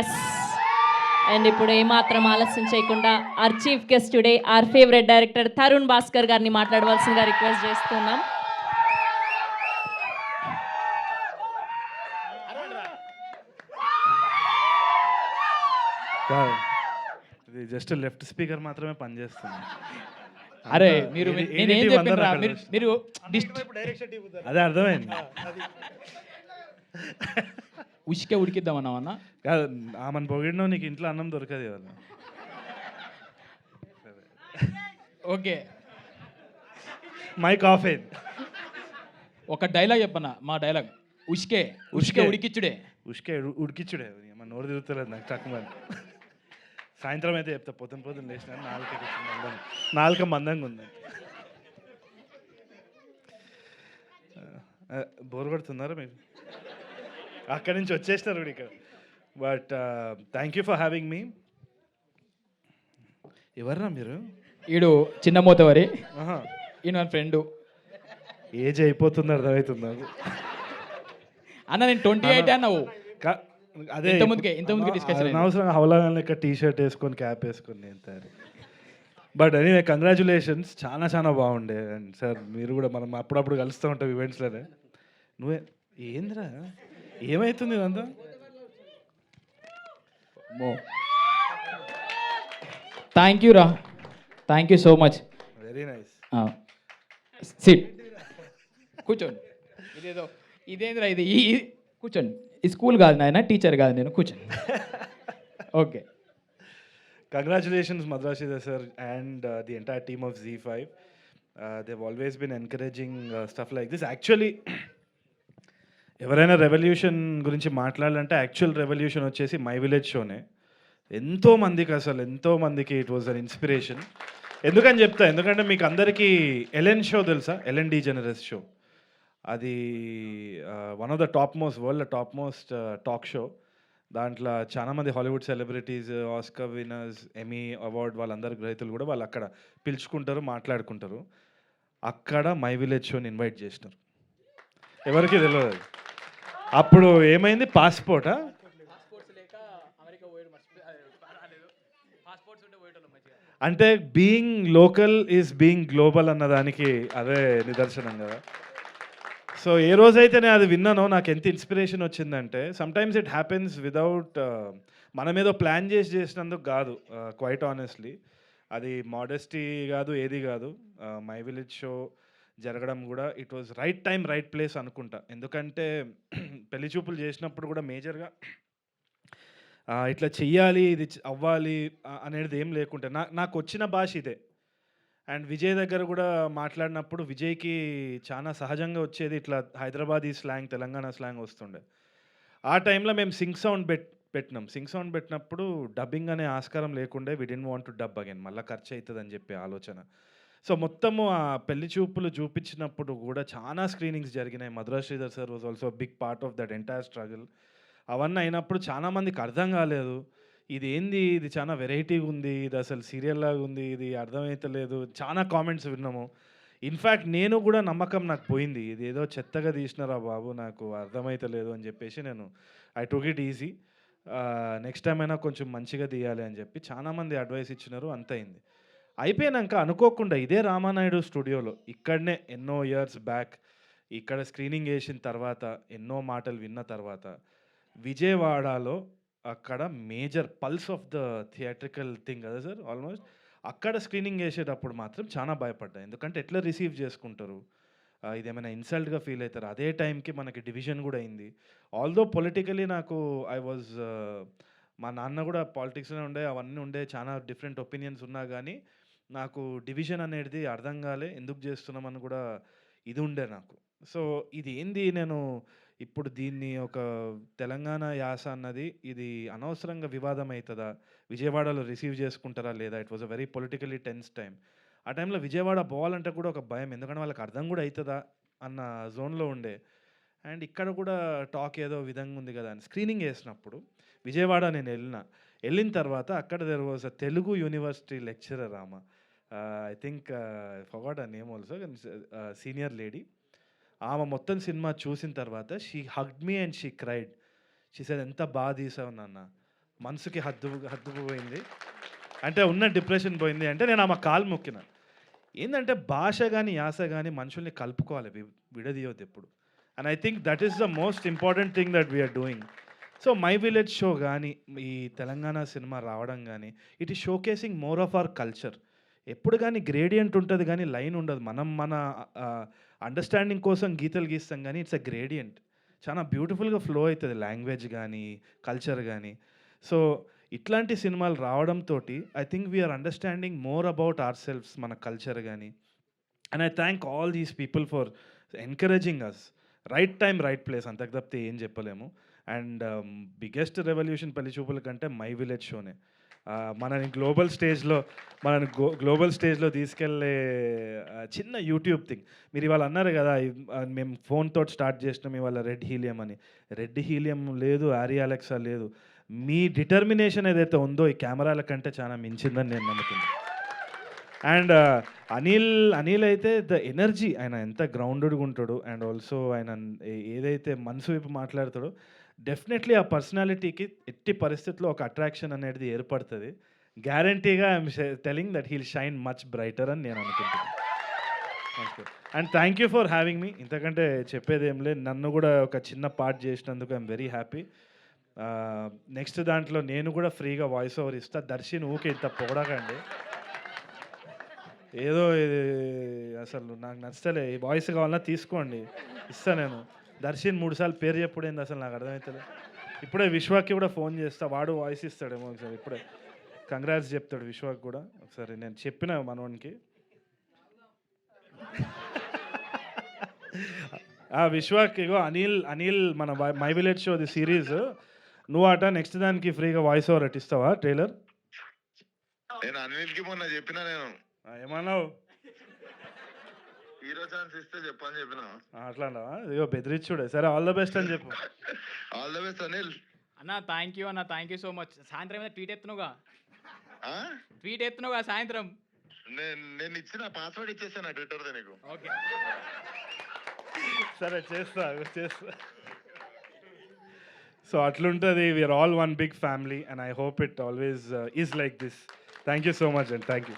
Yes and ఇప్పుడు ఏమాత్రం ఆలస్యం చేయకుండా our chief guest today our favourite director Tarun Bhaskar గారిని మాట్లాడవలసిందిగా రిక్వెస్ట్ చేస్తున్నాం. ఇది జస్ట్ లెఫ్ట్ స్పీకర్ మాత్రమే పనిచేస్తుంది. అరే మీరు నేను చెప్పినరా మీరు అదే అర్థమైంది. ఉసికే ఉడికిద్దామన్నావన్నా? కాదు ఆమెను పొగిడినో నీకు ఇంట్లో అన్నం దొరకదు ఇవాళ ఓకే. మైక్ ఆఫ్ అయింది. ఒక డైలాగ్ చెప్పన్నా మా డైలాగ్. ఉసికే ఉసికే. ఉడికిచ్చుడే. ఉష్కే ఉడికిచ్చుడే. మన నోరు తిరుగుతలేదు నాకు తక్కువ సాయంత్రం అయితే చెప్తా పొద్దున పొద్దున లేచిన నాలుక మందం నాలుక మందంగా ఉంది. బోర్ కొడుతున్నారా మీరు అక్కడి నుంచి వచ్చేసినారు కూడా ఇక్కడ. But thank you for having me ఎవర్రా మీరు? ఈడు చిన్న మూతవరి ఈయన మన ఫ్రెండ్. ఏజ్ అయిపోతుంది అర్థమవుతుంది నాకు. అన్న నేను ట్వంటీ ఎయిట్ అన్నావు. అదే ఇంత ముందుకే- ఇంత ముందుకే అయింది. అనవసరంగా హౌలాగా లెక్క టీ షర్ట్ వేసుకొని క్యాప్ వేసుకొని నేను తయారు. బట్ ఎనీవే కంగ్రాచులేషన్స్ చాలా చాలా బాగుండే. అండ్ సార్ మీరు కూడా మనం అప్పుడప్పుడు కలుస్తూ ఉంటాం ఈవెంట్స్లోనే నువ్వే ఏంద్రా? ఏమవుతుంది ఇదంతా థ్యాంక్ యూ రా. Thank you so much very nice sit కూర్చోండి. ఇదేదో ఇదేంద్రా ఇది? ఈ కూర్చోండి. ఈ స్కూల్ కాదు నాయన టీచర్ కాదు నేను. కూర్చోండి. Okay. Congratulations మద్రాసిదా sir and the entire team of Zee five they've always been encouraging stuff like this actually ఎవరైనా రెవల్యూషన్ గురించి మాట్లాడాలంటే యాక్చువల్ రెవల్యూషన్ వచ్చేసి మై విలేజ్ షోనే. ఎంతో మందికి అసలు ఎంతో మందికి ఇట్ వాజ్ అన్ ఇన్స్పిరేషన్ ఎందుకని చెప్తా? ఎందుకంటే మీకు అందరికీ ఎలెన్ షో తెలుసా? ఎలెన్ డి జనరస్ షో అది one of the top most world top most talk show దాంట్లో చాలా మంది Hollywood celebrities Oscar winners Emmy award వాళ్ళందరి గ్రహీతలు కూడా వాళ్ళు అక్కడ పిలుచుకుంటారు మాట్లాడుకుంటారు. అక్కడ మై విలేజ్ షోని ఇన్వైట్ చేసినారు. ఎవరికి తెలియదు అప్పుడు ఏమైంది? పాస్పోర్టా? అంటే being local is being global అన్న దానికి అదే నిదర్శనం కదా. సో ఏ రోజైతే నేను అది విన్నానో నాకు ఎంత ఇన్స్పిరేషన్ వచ్చిందంటే సమ్టైమ్స్ ఇట్ హ్యాపెన్స్ వితౌట్ మనం ఏదో ప్లాన్ చేసి చేసినందుకు కాదు క్వైట్ ఆనెస్ట్లీ అది మోడెస్టీ కాదు ఏది కాదు మై విలేజ్ షో జరగడం కూడా it was right time right place అనుకుంటా. ఎందుకంటే పెళ్ళి చూపులు చేసినప్పుడు కూడా మేజర్గా ఇట్లా చెయ్యాలి ఇది అవ్వాలి అనేది ఏం లేకుంటే నా నాకు వచ్చిన భాష ఇదే. అండ్ విజయ్ దగ్గర కూడా మాట్లాడినప్పుడు విజయ్కి చాలా సహజంగా వచ్చేది ఇట్లా హైదరాబాదీ స్లాంగ్ తెలంగాణ స్లాంగ్ వస్తుండే. ఆ టైంలో మేము సింగ్ సౌండ్ పెట్ పెట్టినాం. సింగ్ సౌండ్ పెట్టినప్పుడు డబ్బింగ్ అనే ఆస్కారం లేకుండే we didn't want to dub again మళ్ళీ ఖర్చు అవుతుంది అని చెప్పి ఆలోచన. సో మొత్తము ఆ పెళ్ళి చూపులు చూపించినప్పుడు కూడా చాలా స్క్రీనింగ్స్ జరిగినాయి. Madhura Sreedhar sir was also big part of that entire struggle అవన్నీ అయినప్పుడు చాలా మందికి అర్థం కాలేదు. ఇది ఏంది? ఇది చాలా వెరైటీగా ఉంది. ఇది అసలు సీరియల్ లాగా ఉంది. ఇది అర్థమైతలేదు. చాలా కామెంట్స్ విన్నాము. ఇన్ఫ్యాక్ట్ నేను కూడా నమ్మకం నాకు పోయింది. ఇది ఏదో చెత్తగా తీసినారా బాబు నాకు అర్థమైతలేదు అని చెప్పేసి నేను I took it easy next time అయినా కొంచెం మంచిగా తీయాలి అని చెప్పి చాలామంది అడ్వైస్ ఇచ్చినారు. అంత అయిపోయాక అయిపోయినాక అనుకోకుండా ఇదే రామానాయుడు స్టూడియోలో ఇక్కడనే ఎన్నో ఇయర్స్ బ్యాక్ ఇక్కడ స్క్రీనింగ్ వేసిన తర్వాత ఎన్నో మాటలు విన్న తర్వాత విజయవాడలో అక్కడ major pulse of the theatrical thing కదా సార్ ఆల్మోస్ట్ అక్కడ స్క్రీనింగ్ వేసేటప్పుడు మాత్రం చాలా భయపడ్డా ఎందుకంటే ఎట్లా రిసీవ్ చేసుకుంటారు? ఇది ఇదేమైనా ఇన్సల్ట్గా ఫీల్ అవుతారు? అదే టైంకి మనకి డివిజన్ కూడా అయింది. ఆల్దో పొలిటికలీ నాకు ఐ వాజ్ మా నాన్న కూడా పాలిటిక్స్లో ఉండే అవన్నీ ఉండే చాలా డిఫరెంట్ ఒపీనియన్స్ ఉన్నా కానీ నాకు డివిజన్ అనేది అర్థం కాలే ఎందుకు చేస్తున్నామని కూడా ఇది ఉండే నాకు. సో ఇది ఏంది నేను ఇప్పుడు దీన్ని ఒక తెలంగాణ యాస అన్నది ఇది అనవసరంగా వివాదం అవుతుందా విజయవాడలో రిసీవ్ చేసుకుంటారా లేదా? It was a very politically tense time ఆ టైంలో విజయవాడ పోవాలంటే కూడా ఒక భయం ఎందుకంటే వాళ్ళకి అర్థం కూడా అవుతుందా అన్న జోన్లో ఉండే. అండ్ ఇక్కడ కూడా టాక్ ఏదో విధంగా ఉంది కదా అని స్క్రీనింగ్ వేసినప్పుడు విజయవాడ నేను వెళ్ళిన. వెళ్ళిన తర్వాత అక్కడ there was a Telugu university lecturer ఆమె ఐ థింక్ ఫగాట్ ఆ నేమ్ ఆల్సో సీనియర్ లేడీ ఆమె మొత్తం సినిమా చూసిన తర్వాత she hugged me and she cried she sir ఎంత బాగా తీసావు నాన్న. మనసుకి హద్దు హద్దు పోయింది. అంటే ఉన్న డిప్రెషన్ పోయింది. అంటే నేను ఆమె కాలు మొక్కిన. ఏంటంటే భాష కానీ యాస కానీ మనుషుల్ని కలుపుకోవాలి విడదీయద్దు ఎప్పుడు. And I think that is the most important thing that we are doing so my village show కానీ ఈ తెలంగాణ సినిమా రావడం కానీ it is showcasing more of our culture ఎప్పుడు కానీ గ్రేడియంట్ ఉంటుంది కానీ లైన్ ఉండదు. మనం మన అండర్స్టాండింగ్ కోసం గీతలు గీస్తాం కానీ ఇట్స్ అ గ్రేడియంట్. చాలా బ్యూటిఫుల్గా ఫ్లో అవుతుంది లాంగ్వేజ్ కానీ కల్చర్ కానీ సో ఇట్లాంటి సినిమాలు రావడంతో I think we are understanding more about our selves మన కల్చర్ కానీ and I thank all these people for encouraging us. Right time right place అంతకు తప్పితే ఏం చెప్పలేము. అండ్ బిగ్గెస్ట్ రెవల్యూషన్ పెళ్ళి చూపుల కంటే మై విలేజ్ షోనే. మనని గ్లోబల్ స్టేజ్లో మనని గ్లోబల్ స్టేజ్లో తీసుకెళ్ళే చిన్న యూట్యూబ్ థింగ్ మీరు ఇవాళ అన్నారు కదా మేము ఫోన్తో స్టార్ట్ చేసినాం ఇవాళ రెడ్ హీలియం అని. రెడ్ హీలియం లేదు ఆరి అలెక్సా లేదు. మీ డిటర్మినేషన్ ఏదైతే ఉందో ఈ కెమెరాల కంటే చాలా మించిందని నేను నమ్ముతున్నాను అండ్ అనిల్ అనిల్ అయితే ద ఎనర్జీ ఆయన ఎంత గ్రౌండెడ్గా ఉంటాడు అండ్ ఆల్సో ఆయన ఏదైతే మనసు వైపు మాట్లాడతాడో డెఫినెట్లీ ఆ పర్సనాలిటీకి ఎట్టి పరిస్థితుల్లో ఒక అట్రాక్షన్ అనేది ఏర్పడుతుంది. గ్యారంటీగా I'm telling that he'll shine much brighter అని నేను అనుకుంటున్నాను. And thank you for having me ఇంతకంటే చెప్పేది ఏం లేదు. నన్ను కూడా ఒక చిన్న పార్ట్ చేసినందుకు ఐఎమ్ వెరీ హ్యాపీ నెక్స్ట్ దాంట్లో నేను కూడా ఫ్రీగా వాయిస్ ఓవర్ ఇస్తా. దర్శిని ఊకే ఇంత పొగడకండి. ఏదో ఇది అసలు నాకు నచ్చలే. ఈ వాయిస్ కావాలన్నా తీసుకోండి. ఇస్తా నేను. దర్శన్ మూడు సార్లు పేరు చెప్పుడు ఏంది అసలు నాకు అర్థమవుతలే ఇప్పుడే విశ్వాకి కూడా ఫోన్ చేస్తా వాడు వాయిస్ ఇస్తాడేమో ఒకసారి ఇప్పుడే. కంగ్రాట్స్ చెప్తాడు విశ్వాకి కూడా. ఒకసారి నేను చెప్పిన మనవానికి ఆ విశ్వాక్ ఇగో అనిల్ అనిల్ మన my village show the series. నువ్వు అట నెక్స్ట్ దానికి ఫ్రీగా వాయిస్ ఓవర్ అట్టిస్తావా ట్రైలర్? నేను అనిల్కి మొన్న చెప్పిన నేను. ఏమన్నావు? హీరో ఛాన్స్ ఇస్తే చెప్పని చెప్పిన. అట్లా ఇగో బెదిరించుడే సరే ఆల్ ద బెస్ట్ అని చెప్పు. All the best Anil. అన్న థ్యాంక్ యూ అన్న థ్యాంక్ యూ సో మచ్ సాయంత్రం ఏమైనా ట్వీట్ ఎత్తునుగా? ఆ? ట్వీట్ ఎత్తునుగా సాయంత్రం? నేను నేను ఇచ్చిన పాస్వర్డ్ ఇచ్చేసాను ట్విట్టర్ నీకు. ఓకే. సరే చేస్తా చేస్తా. సో అట్లుంటుంది. We are all one big family and I hope it always is like this thank you so much and thank you